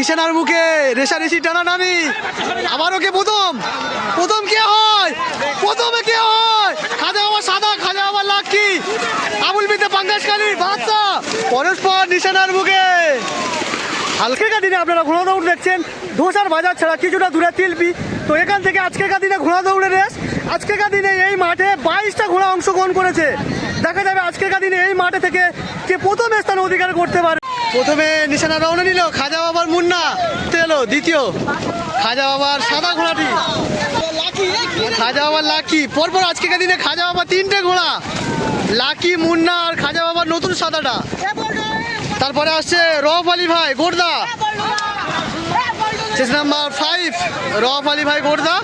নিশানার মুখে রেশারেশি টানা টানি। আবারও কে প্রথম? প্রথম কে হয়? প্রথমে কে হয়? খাজা বাবা সাদা, খাজা বাবা লাকি। আবুল বিতে পাঙ্গাসকালী বাচ্চা পরস্পর নিশানার মুখে। হালকেকার দিনে আপনারা ঘোড়া দৌড় দেখছেন। ধোসার বাজার ছাড়া কিছুটা দূরে তিলপি। তো এখান থেকে আজকেকার দিনে ঘোড়া দৌড়ের রেস আজকেকার দিনে এই মাঠে বাইশটা ঘোড়া অংশগ্রহণ করেছে। দেখা যাবে আজকেকার দিনে এই মাঠে থেকে কে প্রথম স্থান অধিকার করতে পারে প্রথমে নিশানা রওনা নিল খাজা বাবার মুন্না তেলো দ্বিতীয়। খাজা বাবার সাদা ঘোড়াটি। খাজা বাবার লাকি। পরপর আজকেকার দিনে খাজা বাবা তিনটে ঘোড়া, লাকি, মুন্না আর খাজা বাবার নতুন সাদাটা। তারপরে আসছে রফ আলী ভাই, গোর্দা। শেষ নাম্বার ফাইভ রফ আলী ভাই, গোর্দা।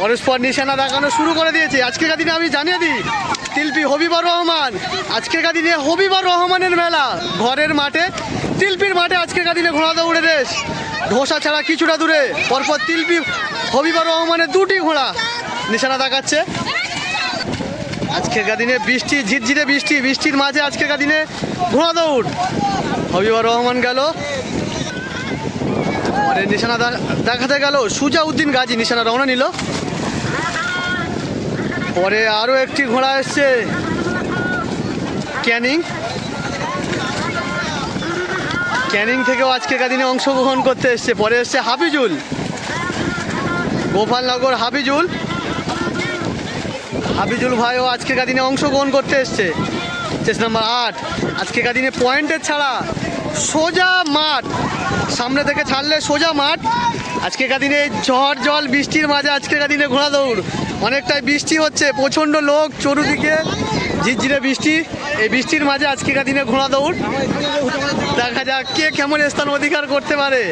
পরস্পর নিশানা দেখানো শুরু করে দিয়েছে। আজকের দিনে আমি জানিয়ে দিই তিলপি হবিবর রহমান। আজকের দিনে হবিবর রহমানের মেলা। ঘরের মাঠে, তিলপির মাঠে আজকের দিনে ঘোড়া দৌড়ে রেস ধোসা ছাড়া কিছুটা দূরে, পরপর তিলপি হবিবর রহমানের দুটি ঘোড়া নিশানা দেখাচ্ছে। আজকের দিনে বৃষ্টি, ঝিরঝিরে বৃষ্টি, বৃষ্টির মাঝে আজকের দিনে ঘোড়া দৌড়। হবিবর রহমান গেল। পরে নিশানা দেখাতে গেল। সুজা উদ্দিন গাজী নিশানা রওনা নিল। পরে আরও একটি ঘোড়া এসছে। ক্যানিং। ক্যানিং থেকেও আজকের দিনে অংশগ্রহণ করতে এসছে। পরে এসছে হাফিজুল। গোপালনগর হাফিজুল। হাবিজুল ভাইও আজকের দিনে অংশগ্রহণ করতে এসছে। চেস নাম্বার আট। আজকের দিনে পয়েন্টের ছাড়া সোজা মাঠ। সামনে থেকে ছাড়লে সোজা মাঠ। আজকেকার দিনে ঝড় জল, বৃষ্টির মাঝে আজকেকার দিনে ঘোড়া দৌড় অনেকটাই বৃষ্টি হচ্ছে, প্রচণ্ড লোক চতুর্দিকে ঝিরঝিরে বৃষ্টি। এই বৃষ্টির মাঝে আজকেকার দিনে ঘোড়া দৌড় দেখা যাক কে কেমন স্থান অধিকার করতে পারে।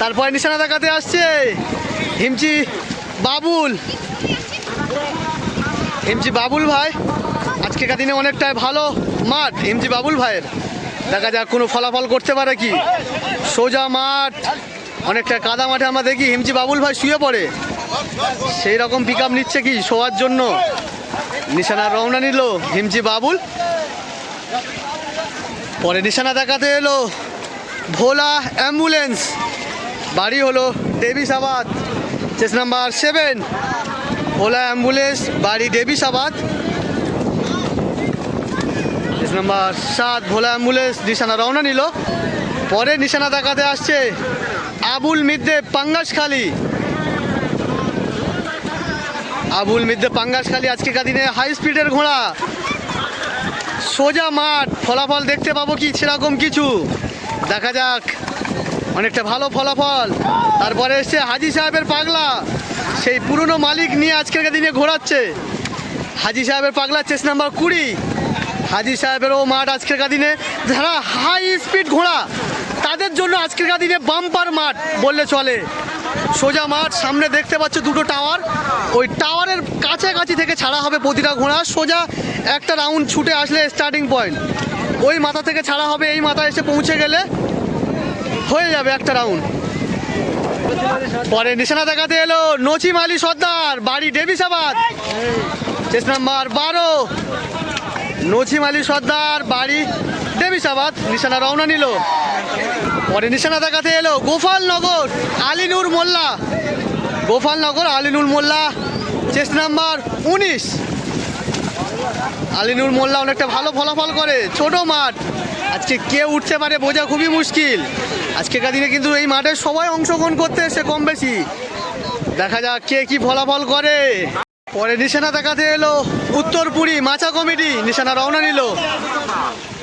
তারপরে নিশানা দেখাতে আসছে হিমচি বাবুল। হিমচি বাবুল ভাই, আজকেকার দিনে অনেকটাই ভালো মাঠ এমজি বাবুল ভাইয়ের। দেখা যাক কোনো ফলাফল করতে পারে কি। সোজা মাঠ, অনেকটা কাদা মাঠে আমরা দেখি, হিমজি বাবুল ভাই শুয়ে পড়ে। সেই রকম পিক নিচ্ছে কি শোয়ার জন্য? নিশানা রওনা নিল হিমজি বাবুল। পরে নিশানা দেখাতে এলো ভোলা অ্যাম্বুলেন্স। বাড়ি হলো Debisabad chest number seven. Bhola ambulance, বাড়ি দেবিসাবাদ নাম্বার সাত ভোলা অ্যাম্বুলেন্স নিশানা রওনা নিল। পরে নিশানা দেখাতে আসছে আবুল মিদ্দে পাঙ্গাসখালি আবুল মিদ্দে পাঙ্গাসখালি আজকেকার দিনে হাই স্পিডের ঘোড়া। সোজা মাঠ, ফলাফল দেখতে পাবো কি সেরকম কিছু। দেখা যাক, অনেকটা ভালো ফলাফল। তারপরে এসছে হাজি সাহেবের পাগলা। সেই পুরনো মালিক নিয়ে আজকের দিনে ঘোরাচ্ছে। হাজি সাহেবের পাগলা চেস নাম্বার কুড়ি। হাজি সাহেবেরও মাঠ আজকের দিনে যারা হাই স্পিড ঘোড়া, তাদের জন্য আজকের দিনে বাম্পার মাঠ বললে চলে। সোজা মাঠ, সামনে দেখতে পাচ্ছ দুটো টাওয়ার ওই টাওয়ারের কাছাকাছি থেকে ছাড়া হবে প্রতিটা ঘোড়া। সোজা একটা রাউন্ড ছুটে আসলে স্টার্টিং পয়েন্ট ওই মাথা থেকে ছাড়া হবে, এই মাথায় এসে পৌঁছে গেলে হয়ে যাবে একটা রাউন্ড পরে নিশানা দেখাতে এলো নচিম আলী সর্দার, বাড়ি ডেভিসাবাদ চেস নাম্বার বারো। নচিম আলী সর্দার, বাড়ি ডেভিসাবাদ নিশানা রওনা নিল। পরে নিশানা দেখাতে এলো গোপালনগর, আলিনুর মোল্লা। গোপালনগর, আলিনুর মোল্লা চেস নাম্বার উনিশ। আলিনুর মোল্লা অনেকটা ভালো ফলাফল করে, ছোট মাঠ। আজকে কে উঠতে পারে বোঝা খুবই মুশকিল। আজকেকার দিনে কিন্তু এই মাঠে সবাই অংশগ্রহণ করতে এসে কম বেশি। দেখা যাক কে কি ফলাফল করে। পরে নিশানা দেখাতে এলো উত্তরপুরি মাছা কমিটি, নিশানা রওনা নিল।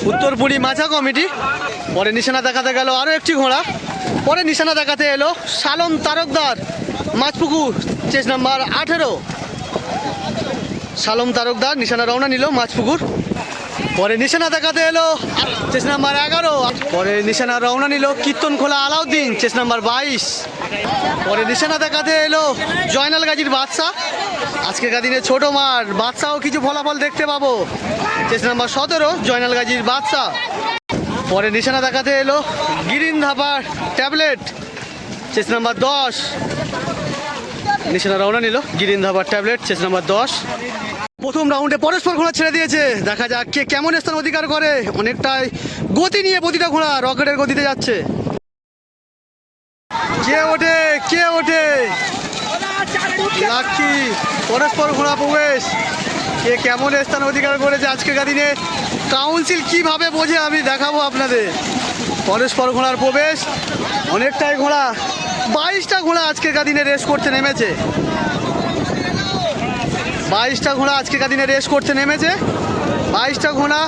উত্তরপুরি মাছা কমিটি, পরে নিশানা দেখাতে গেল আরও একটি ঘোড়া। পরে নিশানা দেখাতে এলো সালম তারকদার, মাছপুকুর, চেস নাম্বার আঠেরো। সালম তারকদার, নিশানা রওনা নিল মাছপুকুর। পরে নিশানা দেখাতে এলো চেস নাম্বার এগারো। পরে নিশানা রওনা নিল কীর্তন খোলা আলাউদ্দিন, চেস নাম্বার বাইশ। পরে নিশানা দেখাতে এলো জয়নাল গাজীর বাদশা। আজকের দিনে ছোট মাঠ বাদশাও কিছু ফলাফল দেখতে পাবো। চেস নাম্বার সতেরো, জয়নাল গাজীর বাদশা। পরে নিশানা দেখাতে এলো Girin Dhapar tablet. Chest number দশ, নিশানা রওনা নিল Girin Dhabar tablet chest number দশ। প্রথম রাউন্ডে পরস্পর ঘোড়া ছেড়ে দিয়েছে। দেখা যাক কে কেমন স্থান অধিকার করে। অনেকটাই গতি নিয়ে প্রতিটা ঘোড়া রকেটের গতিতে যাচ্ছে। কে ওঠে? কে ওঠে? লাক্ষি পরস্পর ঘোড়া প্রবেশ। কে কেমন স্থান অধিকার করেছে আজকের দিনে? কাউন্সিল কীভাবে বোঝে আমি দেখাবো আপনাদের। পরস্পর ঘোড়ার প্রবেশ, অনেকটাই ঘোড়া। বাইশটা ঘোড়া আজকের দিনে রেস করতে নেমেছে। বাইশটা ঘোড়া আজকের দিনে রেস করতে নেমেছে। বাইশটা ঘোড়া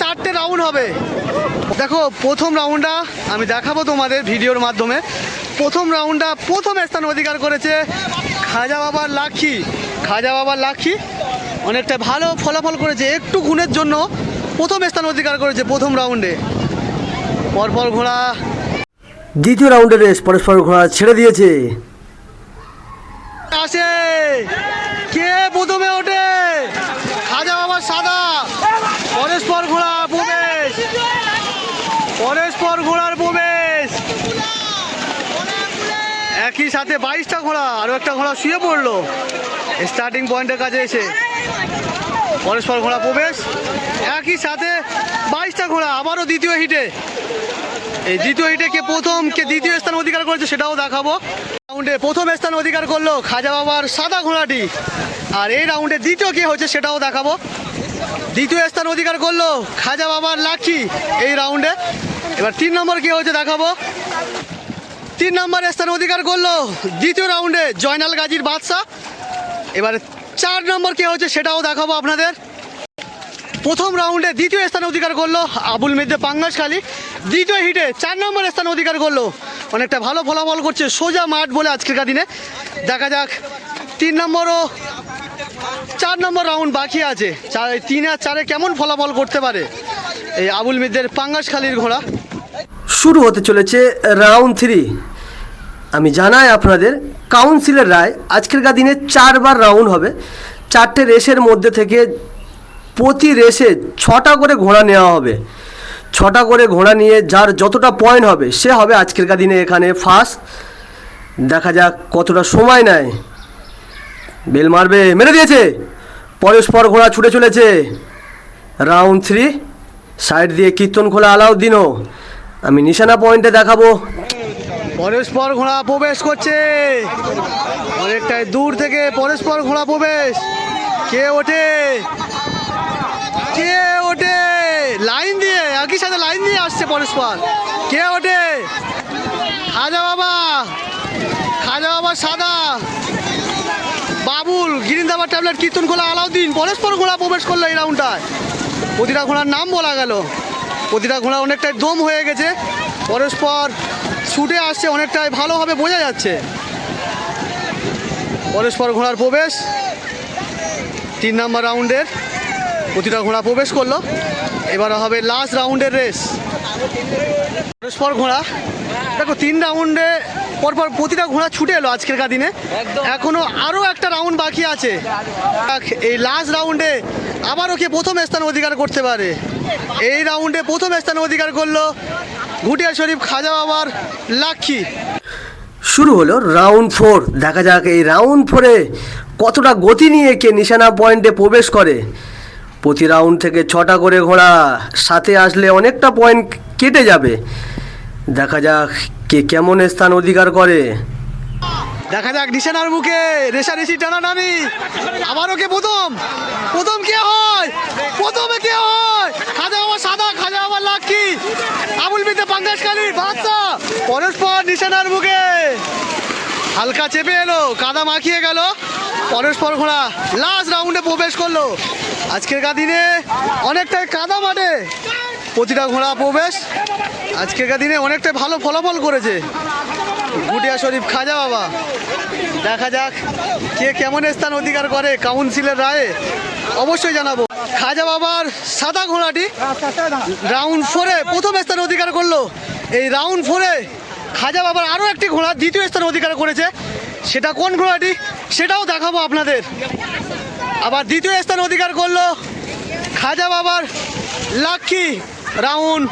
চারটে রাউন্ড হবে। দেখো, প্রথম রাউন্ডটা আমি দেখাবো তোমাদের ভিডিওর মাধ্যমে। প্রথম রাউন্ডটা প্রথম স্থান অধিকার করেছে খাজা বাবার লাক্ষী খাজা বাবার লাক্ষী অনেকটা ভালো ফলাফল করেছে একটু গুণের জন্য প্রথম স্থান অধিকার করেছে প্রথম রাউন্ডে পরপর ঘোড়া। দ্বিতীয় রাউন্ডের রেস পরস্পর ঘোড়া ছেড়ে দিয়েছে। আসে। কে প্রথমে ওঠে? খাজা বাবার সাদা। পরস্পর ঘোড়া প্রবেশ। পরস্পর ঘোড়ার প্রবেশ। একই সাথে বাইশটা ঘোড়া আরও একটা ঘোড়া শুয়ে পড়ল। স্টার্টিং পয়েন্টের কাছে এসে। পরস্পর ঘোড়া প্রবেশ। একই সাথে বাইশটা ঘোড়া, আবারও দ্বিতীয় হিটে। এই দ্বিতীয় হিটে কে প্রথম, কে দ্বিতীয় স্থান অধিকার করেছে সেটাও দেখাবো। রাউন্ডে প্রথম স্থান অধিকার করল খাজা বাবার সাদা ঘোড়াটি। আর এই রাউন্ডে দ্বিতীয় কে হচ্ছে সেটাও দেখাবো। দ্বিতীয় স্থান অধিকার করল খাজা বাবার লাক্ষি এই রাউন্ডে এবার তিন নম্বর কে হচ্ছে দেখাবো। তিন নম্বর স্থান অধিকার করল দ্বিতীয় রাউন্ডে জয়নাল গাজীর বাদশা এবারে চার নম্বর কে হচ্ছে সেটাও দেখাবো আপনাদের। প্রথম রাউন্ডে দ্বিতীয় স্থান অধিকার করল আবুল মেদে পাঙ্গাসখালী দ্বিতীয় হিটে চার নম্বর স্থান অধিকার করল। অনেকটা ভালো ফলাফল করছে সোজা মাঠ বলে আজকের দিনে। দেখা যাক, তিন নম্বরও চার নম্বর রাউন্ড বাকি আছে। চার তিন আর চারে কেমন ফলাফল করতে পারে এই আবুল মিদের পাঙ্গাসখালীর ঘোড়া। শুরু হতে চলেছে রাউন্ড থ্রি। আমি জানাই আপনাদের, কাউন্সিলের রায় আজকেরকার দিনে চারবার রাউন্ড হবে। চারটে রেসের মধ্যে থেকে প্রতি রেসে ছটা করে ঘোড়া নেওয়া হবে। ছটা করে ঘোড়া নিয়ে যার যতটা পয়েন্ট হবে, সে হবে আজকেরকার দিনে এখানে ফার্স্ট। দেখা যাক কতটা সময় নেয়। বেল মারবে, মেরে দিয়েছে। পরস্পর ঘোড়া ছুটে চলেছে। রাউন্ড থ্রি, সাইড দিয়ে কীর্তন খোলা, আলাউদ্দিনও। আমি নিশানা পয়েন্টে দেখাবো। পরস্পর ঘোড়া প্রবেশ করছে। অনেকটাই দূর থেকে পরস্পর ঘোড়া প্রবেশ। কে ওঠে? কে ওঠে? লাইন দিয়ে, একই সাথে লাইন দিয়ে আসছে পরস্পর। কে ওঠে? খাজা বাবা। খাজা বাবা সাদা। বাবুল গিরিন্দাবার ট্যাবলেট কীর্তন খোলা আলাউদ্দিন। পরস্পর ঘোড়া প্রবেশ করল এই রাউন্ডটায়। প্রতিটা ঘোড়ার নাম বলা গেল। প্রতিটা ঘোড়া অনেকটাই দম হয়ে গেছে। পরস্পর ছুটে আসছে অনেকটাই ভালোভাবে বোঝা যাচ্ছে। পরস্পর ঘোড়ার প্রবেশ। তিন নম্বর রাউন্ডের প্রতিটা ঘোড়া প্রবেশ করল। এবার হবে লাস্ট রাউন্ডের রেস পরস্পর ঘোড়া। দেখো তিন রাউন্ডে পরপর প্রতিটা ঘোড়া ছুটে এলো আজকের দিনে। এখনও আরও একটা রাউন্ড বাকি আছে। এই লাস্ট রাউন্ডে আবারও কে প্রথম স্থান অধিকার করতে পারে। এই রাউন্ডে প্রথম স্থান অধিকার করল ঘুটিয়া শরীফ খাজা বাবার লাক্ষী শুরু হলো রাউন্ড ফোর। দেখা যাক এই রাউন্ড ফোরে কতটা গতি নিয়ে কে নিশানা পয়েন্টে প্রবেশ করে। প্রতি রাউন্ড থেকে ছটা করে ঘোড়া সাথে আসলে অনেকটা পয়েন্ট কেটে যাবে। দেখা যাক কে কেমন স্থান অধিকার করে। দেখা যাক, নিশানার মুখে রেশারেশি টানাটানি। আবারও কে প্রথম? প্রথম কে হয়? প্রথমে কে হয়? খাজা বাবা সাদা, খাজা বাবা লাক্ষী আবুল মিতে পাঙ্গাসকালী বাচ্চা পরস্পর নিশানার মুখে। হালকা চেপে এলো, কাদা মাখিয়ে গেল। পরস্পর ঘোড়া লাস্ট রাউন্ডে প্রবেশ করল। আজকের দিনে অনেকটাই কাদা মাঠে। প্রতিটা ঘোড়া প্রবেশ। আজকের দিনে অনেকটাই ভালো ফলাফল করেছে। গুটিয়া শরীফ খাজা বাবা। দেখা যাক কে কেমন স্থান অধিকার করে কাউন্সিলের রায়ে। অবশ্যই জানাব। খাজা বাবার সাদা ঘোড়াটি। রাউন্ড ফোরে প্রথম স্থান অধিকার করল। এই রাউন্ড ফোরে খাজা বাবার আরও একটি ঘোড়া দ্বিতীয় স্থান অধিকার করেছে। সেটা কোন ঘোড়াটি? সেটাও দেখাবো আপনাদের। আবার দ্বিতীয় স্থান অধিকার করল খাজা বাবার লাক্ষী রাউন্ড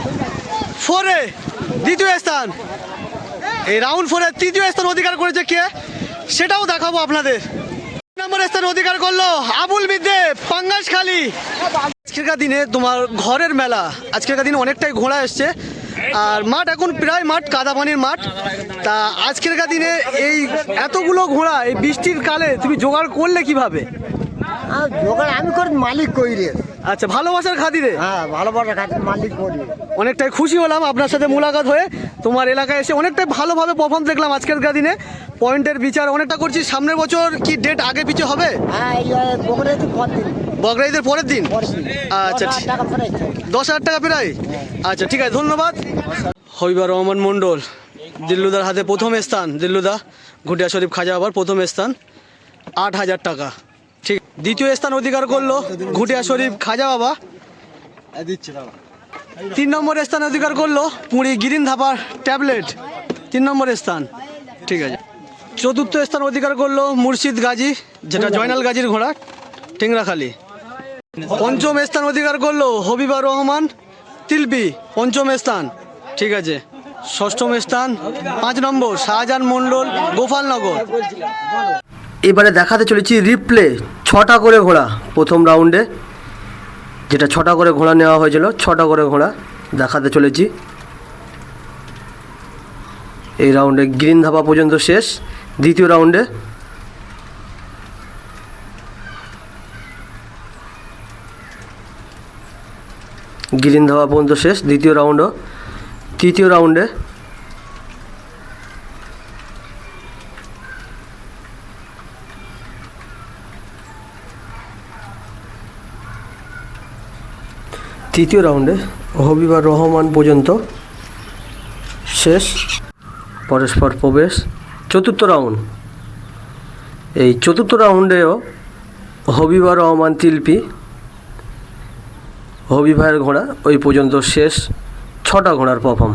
ফোরে দ্বিতীয় স্থান। এই রাউন্ড ফোরের তৃতীয় স্থান অধিকার করেছে কে? সেটাও দেখাবো আপনাদের। নম্বর স্থান অধিকার করল আবুল বিদ্যে পাঙ্গাসখালি আজকেরকার দিনে তোমার ঘরের মেলা, আজকেরকার দিনে অনেকটাই ঘোড়া এসছে। আর মাঠ এখন প্রায় মাঠ কাদা পানির মাঠ। তা আজকেরকার দিনে এই এতগুলো ঘোড়া, এই বৃষ্টির কালে তুমি জোগাড় করলে কীভাবে? দোকান আমি করি, মালিক করি রে? আচ্ছা ভালোবাসার খাতিরে? হ্যাঁ ভালোবাসা খাতে মালিক করি। অনেকটাই খুশি হলাম আপনার সাথে মোলাকাত হয়ে। তোমার এলাকায় এসে অনেকটাই ভালোভাবে পারফর্ম দেখলাম আজকেরকার দিনে। পয়েন্টের বিচার অনেকটা করছি। সামনের বছর কি ডেট আগে পিছু হবে? হ্যাঁ এই বকরে তো পর দিন। বগরাইদের পরের দিন? আচ্ছা দশ হাজার টাকা প্রায় আচ্ছা ঠিক আছে ধন্যবাদ। হবিবার রহমান মণ্ডল দিল্লুদার হাতে প্রথম স্থান। দিল্লুদা ঘুটিয়া শরীফ খাজা আবার প্রথম স্থান। আট হাজার টাকা। দ্বিতীয় স্থান অধিকার করল। ঘুটিয়া শরীফ, খাজা বাবা। তিন নম্বর স্থান অধিকার করল পুরী গিরিন ধাপার ট্যাবলেট। তিন নম্বর স্থান। ঠিক আছে। চতুর্থ স্থান অধিকার করল মুর্শিদ গাজী, যেটা জয়নাল গাজীর ঘোড়া, টেংরাখালী। পঞ্চম স্থান অধিকার করল হবিবা রহমান তিলপি পঞ্চম স্থান। ঠিক আছে। ষষ্ঠম স্থান, পাঁচ নম্বর শাহজাহান মণ্ডল, গোপালনগর। এবারে দেখাতে চলেছি রিপ্লে ছটা করে ঘোড়া প্রথম রাউন্ডে যেটা ছটা করে ঘোড়া নেওয়া হয়েছিল, ছটা করে ঘোড়া দেখাতে চলেছি। এই রাউন্ডে গ্রিন ধাবা পর্যন্ত শেষ, দ্বিতীয় রাউন্ডে গ্রিন ধাবা পর্যন্ত শেষ, দ্বিতীয় রাউন্ডও তৃতীয় রাউন্ডে তৃতীয় রাউন্ডে হবিবার রহমান পর্যন্ত শেষ, পরস্পর প্রবেশ, চতুর্থ রাউন্ড। এই চতুর্থ রাউন্ডেও হবিবা রহমান তিলপি হবিভাইয়ের ঘোড়া ওই পর্যন্ত শেষ, ছটা ঘোড়ার পারফর্ম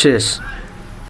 শেষ।